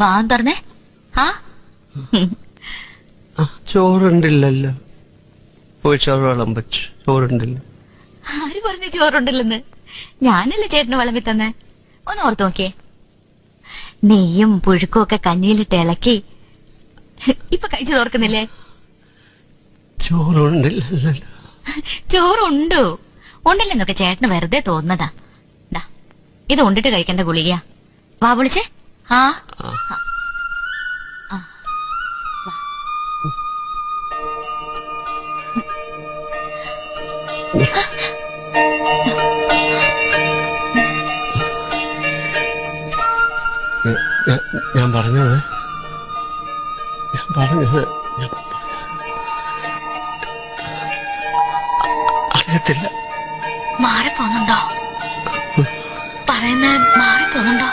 വാ തുറന്നേ ആ? ചോറുണ്ടില്ലല്ലോ. പോയി ചോറ് വിളമ്പച്ച് ചോറുണ്ടല്ലോ. ആര് പറഞ്ഞു ചോറുണ്ടല്ലെന്ന്? ഞാനല്ലേ ചേട്ടന് വിളമ്പി തന്നെ? ഒന്ന് ഓർത്ത് നോക്കിയേ. നെയ്യും പുഴുക്കും ഒക്കെ കഞ്ഞിയിലിട്ട് ഇളക്കി. ഇപ്പൊ കഴിച്ചു തോർക്കുന്നില്ലേ ചോറുണ്ടില്ലല്ലോ. ചോറുണ്ടോ? ഉണ്ടല്ലെന്നൊക്കെ ചേട്ടന് വെറുതെ തോന്നുന്നതാ. ഇത് ഉണ്ടിട്ട് കഴിക്കേണ്ട ഗുളികയാ. വാ വിളിച്ചേ. ഞാൻ പറഞ്ഞത്? ഞാൻ പറഞ്ഞത് അറിയത്തില്ല. മാറിപ്പോന്നുണ്ടോ പറയുന്നത് മാറിപ്പോന്നുണ്ടോ